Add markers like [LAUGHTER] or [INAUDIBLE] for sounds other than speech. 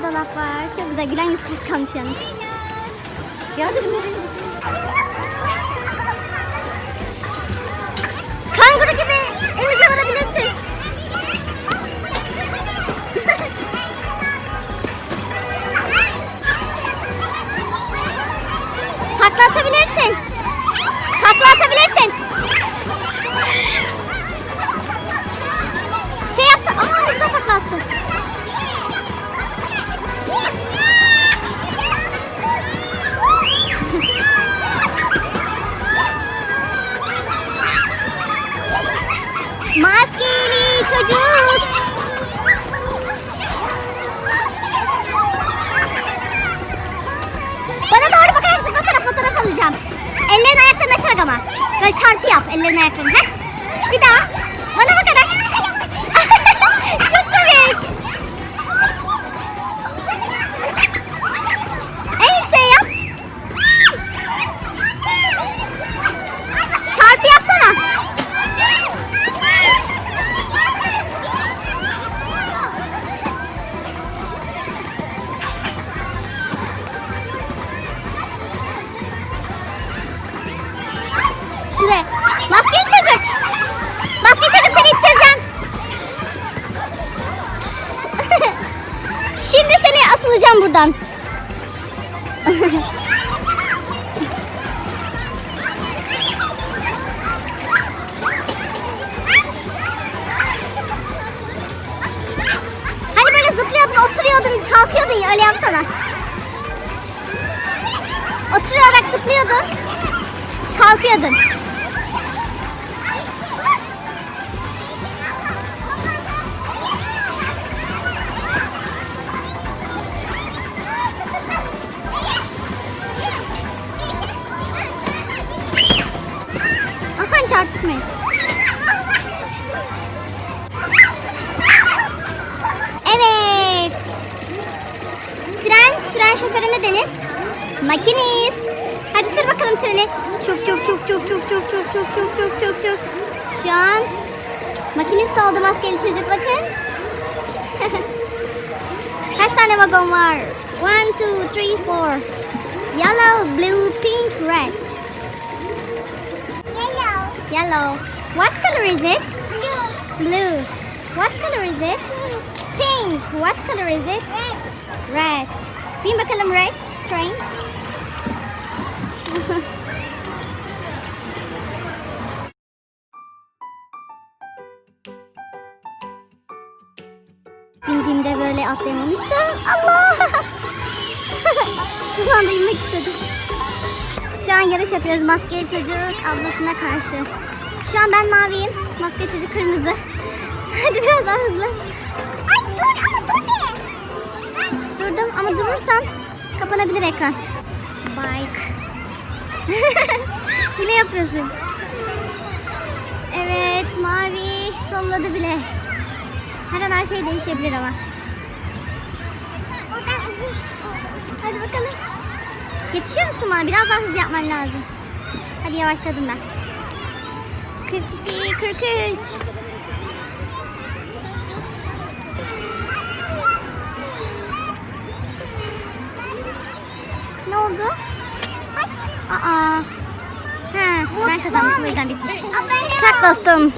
tuhaf var. Çok güzel. Gülen yüz kalmış yalnız. Gördün mü? Bye. natin. Asılacağım buradan. hani böyle zıplıyordun, oturuyordun, kalkıyordun ya öyle yapsana. Oturarak zıplıyordun, kalkıyordun. Aman çarpışmayın. Evet. Tren, süren şoföre ne denir? Makinist. Hadi sür bakalım treni. Çuf çuf çuf çuf çuf çuf çuf çuf çuf çuf çuf çuf. Şu an makinist oldu maskeli çocuk bakın. Kaç tane vagon var? One, two, three, four. Yellow, blue, Yellow. What color is it? Blue. Blue. What color is it? Pink. Pink. What color is it? Red. Red. Bin bakalım red train. [LAUGHS] Bindiğimde böyle atlayamamıştım. Allah! [LAUGHS] Şu anda inmek istedim. Şu an yarış yapıyoruz maskeli çocuk ablasına karşı. Şu an ben maviyim, maskeli çocuk kırmızı. Hadi biraz daha hızlı. Ay dur ama dur be. Durdum ama durursam kapanabilir ekran. Bike. [LAUGHS] Hile yapıyorsun. Evet mavi solladı bile. Her an her şey değişebilir ama. Hadi bakalım. Yetişiyor musun bana? Biraz daha hızlı yapman lazım. Hadi yavaşladım ben. 42, 43. Ne oldu? Aa. Ha, ben kazanmışım o yüzden bitmiş. Çak dostum.